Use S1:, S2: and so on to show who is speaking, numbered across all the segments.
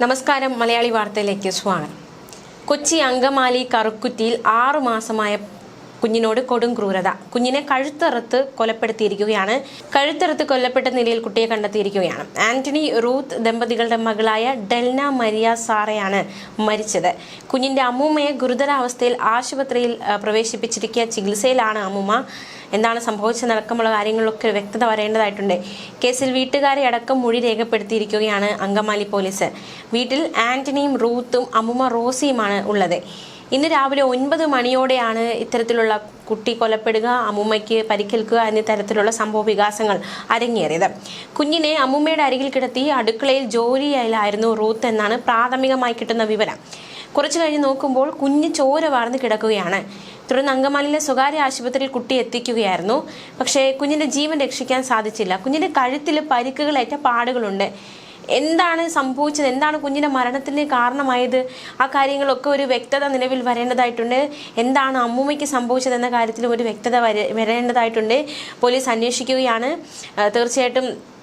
S1: നമസ്കാരം മലയാളി വാർത്തയിലേക്ക് സ്വാഗതം. കൊച്ചി അങ്കമാലി കറുക്കുറ്റിയിൽ ആറു മാസമായ കുഞ്ഞിനോട് കൊടും ക്രൂരത. കുഞ്ഞിനെ കഴുത്തറുത്ത് കൊലപ്പെടുത്തിയിരിക്കുകയാണ്. കഴുത്തറുത്ത് കൊല്ലപ്പെട്ട നിലയിൽ കുട്ടിയെ കണ്ടെത്തിയിരിക്കുകയാണ്. ആന്റണി റൂത്ത് ദമ്പതികളുടെ മകളായ ഡെൽന മരിയ സാറയാണ് മരിച്ചത്. കുഞ്ഞിന്റെ അമ്മൂമ്മയെ ഗുരുതരാവസ്ഥയിൽ ആശുപത്രിയിൽ പ്രവേശിപ്പിച്ചിരിക്കുക ചികിത്സയിലാണ് അമ്മൂമ്മ. എന്താണ് സംഭവിച്ചതടക്കമുള്ള കാര്യങ്ങളിലൊക്കെ വ്യക്തത വരേണ്ടതായിട്ടുണ്ട്. കേസിൽ വീട്ടുകാരെ അടക്കം മൊഴി രേഖപ്പെടുത്തിയിരിക്കുകയാണ് അങ്കമാലി പോലീസ്. വീട്ടിൽ ആന്റണിയും റൂത്തും അമ്മുമ്മ റോസിയുമാണ് ഉള്ളത്. ഇന്ന് രാവിലെ ഒൻപത് മണിയോടെയാണ് ഇത്തരത്തിലുള്ള കുട്ടി കൊലപ്പെടുക അമ്മൂമ്മയ്ക്ക് പരിക്കേൽക്കുക എന്നീ തരത്തിലുള്ള സംഭവ വികാസങ്ങൾ അരങ്ങേറിയത്. കുഞ്ഞിനെ അമ്മൂമ്മയുടെ അരികിൽ കിടത്തി അടുക്കളയിൽ ജോലിയായിരുന്നു റൂത്ത് എന്നാണ് പ്രാഥമികമായി കിട്ടുന്ന വിവരം. കുറച്ചു കഴിഞ്ഞ് നോക്കുമ്പോൾ കുഞ്ഞ് ചോര വാർന്ന് കിടക്കുകയാണ്. തുടർന്ന് അങ്കമാലിയിലെ സ്വകാര്യ ആശുപത്രിയിൽ കുട്ടി എത്തിക്കുകയായിരുന്നു. പക്ഷേ കുഞ്ഞിന്റെ ജീവൻ രക്ഷിക്കാൻ സാധിച്ചില്ല. കുഞ്ഞിന്റെ കഴുത്തിൽ പരിക്കുകളേറ്റ പാടുകളുണ്ട്. എന്താണ് സംഭവിച്ചത്? എന്താണ് കുഞ്ഞിന്റെ മരണത്തിന് കാരണമായത്? ആ കാര്യങ്ങളൊക്കെ ഒരു വ്യക്തത നിലവിൽ വരേണ്ടതായിട്ടുണ്ട്. എന്താണ് അമ്മൂമ്മയ്ക്ക് സംഭവിച്ചത് എന്ന കാര്യത്തിലും ഒരു വ്യക്തത വര- വരേണ്ടതായിട്ടുണ്ട്. പോലീസ് അന്വേഷിക്കുകയാണ്. തീർച്ചയായിട്ടും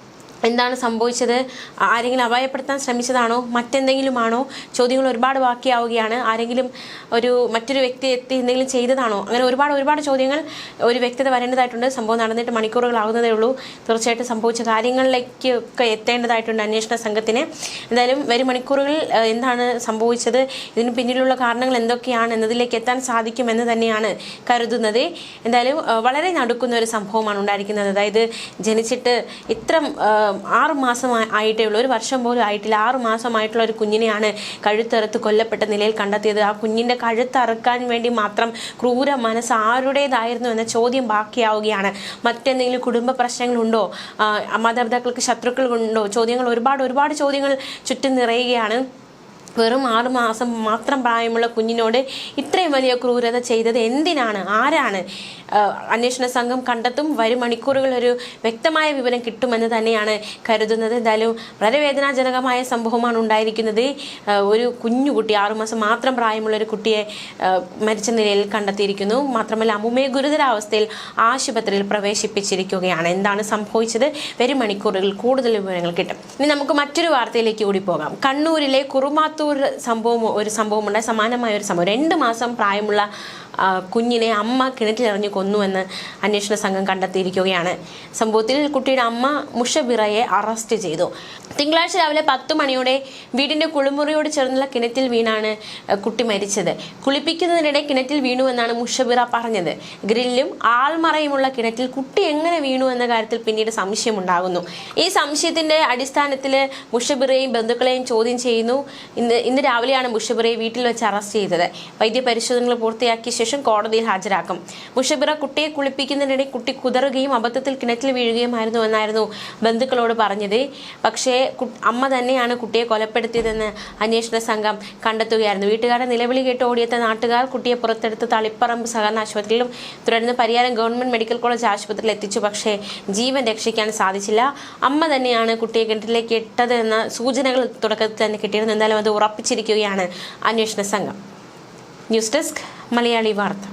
S1: എന്താണ് സംഭവിച്ചത്? ആരെങ്കിലും അപായപ്പെടുത്താൻ ശ്രമിച്ചതാണോ? മറ്റെന്തെങ്കിലുമാണോ? ചോദ്യങ്ങൾ ഒരുപാട് ബാക്കിയാവുകയാണ്. ആരെങ്കിലും ഒരു മറ്റൊരു വ്യക്തി എത്തി എന്തെങ്കിലും ചെയ്തതാണോ? അങ്ങനെ ഒരുപാട് ഒരുപാട് ചോദ്യങ്ങൾ ഒരു വ്യക്തത വരേണ്ടതായിട്ടുണ്ട്. സംഭവം നടന്നിട്ട് മണിക്കൂറുകളാകുന്നതേ ഉള്ളൂ. തീർച്ചയായിട്ടും സംഭവിച്ച കാര്യങ്ങളിലേക്ക് ഒക്കെ എത്തേണ്ടതായിട്ടുണ്ട് അന്വേഷണ സംഘത്തിന്. എന്തായാലും വരും മണിക്കൂറുകളിൽ എന്താണ് സംഭവിച്ചത്? ഇതിന് പിന്നിലുള്ള കാരണങ്ങൾ എന്തൊക്കെയാണ്? എന്നതിലേക്ക് എത്താൻ സാധിക്കുമെന്ന് തന്നെയാണ് കരുതുന്നത്. എന്തായാലും വളരെ നടുക്കുന്ന ഒരു സംഭവമാണ് ഉണ്ടായിരിക്കുന്നത്. അതായത് ജനിച്ചിട്ട് ഇത്ര ആറ് മാസം ആയിട്ടേ ഉള്ളൂ ഒരു വർഷം പോലും ആയിട്ടില്ല. ആറ് മാസമായിട്ടുള്ള ഒരു കുഞ്ഞിനെയാണ് കഴുത്തറുത്ത് കൊല്ലപ്പെട്ട നിലയിൽ കണ്ടെത്തിയത്. ആ കുഞ്ഞിന്റെ കഴുത്തറുക്കാൻ വേണ്ടി മാത്രം ക്രൂര മനസ്സ് ആരുടേതായിരുന്നു എന്ന ചോദ്യം ബാക്കിയാവുകയാണ്. മറ്റെന്തെങ്കിലും കുടുംബ പ്രശ്നങ്ങളുണ്ടോ? മാതാപിതാക്കൾക്ക് മാതാപിതാക്കൾക്ക് ശത്രുക്കളുണ്ടോ? ചോദ്യങ്ങൾ ഒരുപാട് ഒരുപാട് ചോദ്യങ്ങൾ ചുറ്റും നിറയുകയാണ്. വെറും ആറ് മാസം മാത്രം പ്രായമുള്ള കുഞ്ഞിനോട് ഇത്രയും വലിയ ക്രൂരത ചെയ്തത് എന്തിനാണ്? ആരാണ്? അന്വേഷണ സംഘം കണ്ടെത്തും വരും മണിക്കൂറുകൾ ഒരു വ്യക്തമായ വിവരം കിട്ടുമെന്ന് തന്നെയാണ് കരുതുന്നത്. എന്തായാലും വളരെ വേദനാജനകമായ സംഭവമാണ് ഉണ്ടായിരിക്കുന്നത്. ഒരു കുഞ്ഞുകുട്ടി ആറുമാസം മാത്രം പ്രായമുള്ള ഒരു കുട്ടിയെ മരിച്ച നിലയിൽ കണ്ടെത്തിയിരിക്കുന്നു. മാത്രമല്ല അമ്മുമയെ ഗുരുതരാവസ്ഥയിൽ ആശുപത്രിയിൽ പ്രവേശിപ്പിച്ചിരിക്കുകയാണ്. എന്താണ് സംഭവിച്ചത്? വരും മണിക്കൂറുകൾ കൂടുതൽ വിവരങ്ങൾ കിട്ടും. ഇനി നമുക്ക് മറ്റൊരു വാർത്തയിലേക്ക് കൂടി പോകാം. കണ്ണൂരിലെ കുറുമാത്തൂർ സംഭവം ഒരു സംഭവം ഉണ്ടായി. സമാനമായ ഒരു സംഭവം. രണ്ട് മാസം പ്രായമുള്ള കുഞ്ഞിനെ അമ്മ കിണറ്റിലെറിഞ്ഞ് കൊന്നുവെന്ന് അന്വേഷണ സംഘം കണ്ടെത്തിയിരിക്കുകയാണ്. സംഭവത്തിൽ കുട്ടിയുടെ അമ്മ മുഷബിറയെ അറസ്റ്റ് ചെയ്തു. തിങ്കളാഴ്ച രാവിലെ പത്ത് മണിയോടെ വീടിന്റെ കുളിമുറിയോട് ചേർന്നുള്ള കിണറ്റിൽ വീണാണ് കുട്ടി മരിച്ചത്. കുളിപ്പിക്കുന്നതിനിടെ കിണറ്റിൽ വീണുവെന്നാണ് മുഷബിറ പറഞ്ഞത്. ഗ്രില്ലും ആൾമറയുമുള്ള കിണറ്റിൽ കുട്ടി എങ്ങനെ വീണു എന്ന കാര്യത്തിൽ പിന്നീട് സംശയമുണ്ടാകുന്നു. ഈ സംശയത്തിന്റെ അടിസ്ഥാനത്തിൽ മുഷബിറയെയും ബന്ധുക്കളെയും ചോദ്യം ചെയ്യുന്നു. ഇന്ന് രാവിലെയാണ് മുഷബിറയെ വീട്ടിൽ വെച്ച് അറസ്റ്റ് ചെയ്തത്. വൈദ്യപരിശോധനകൾ പൂർത്തിയാക്കിയ ശേഷം കോടതിയിൽ ഹാജരാക്കും. മുഷബിറ കുട്ടിയെ കുളിപ്പിക്കുന്നതിനിടെ കുട്ടി കുതറുകയും അബദ്ധത്തിൽ കിണറ്റിൽ വീഴുകയുമായിരുന്നു എന്നായിരുന്നു ബന്ധുക്കളോട് പറഞ്ഞത്. പക്ഷേ അമ്മ തന്നെയാണ് കുട്ടിയെ കൊലപ്പെടുത്തിയതെന്ന് അന്വേഷണ സംഘം കണ്ടെത്തുകയായിരുന്നു. വീട്ടുകാരെ നിലവിളി കേട്ട് ഓടിയെത്ത നാട്ടുകാർ കുട്ടിയെ പുറത്തെടുത്ത് തളിപ്പറമ്പ് സഹകരണ ആശുപത്രിയിലും തുടർന്ന് പരിയാരം ഗവൺമെന്റ് മെഡിക്കൽ കോളേജ് ആശുപത്രിയിൽ എത്തിച്ചു. പക്ഷേ ജീവൻ രക്ഷിക്കാൻ സാധിച്ചില്ല. അമ്മ തന്നെയാണ് കുട്ടിയെ കിണറ്റിലേക്ക് ഇട്ടത് എന്ന സൂചനകൾ തുടക്കത്തിൽ തന്നെ കിട്ടിയിരുന്നു. എന്തായാലും അത് ഉറപ്പിച്ചിരിക്കുകയാണ് അന്വേഷണ സംഘം. ന്യൂസ് ഡെസ്ക് മലയാളി വാർത്ത.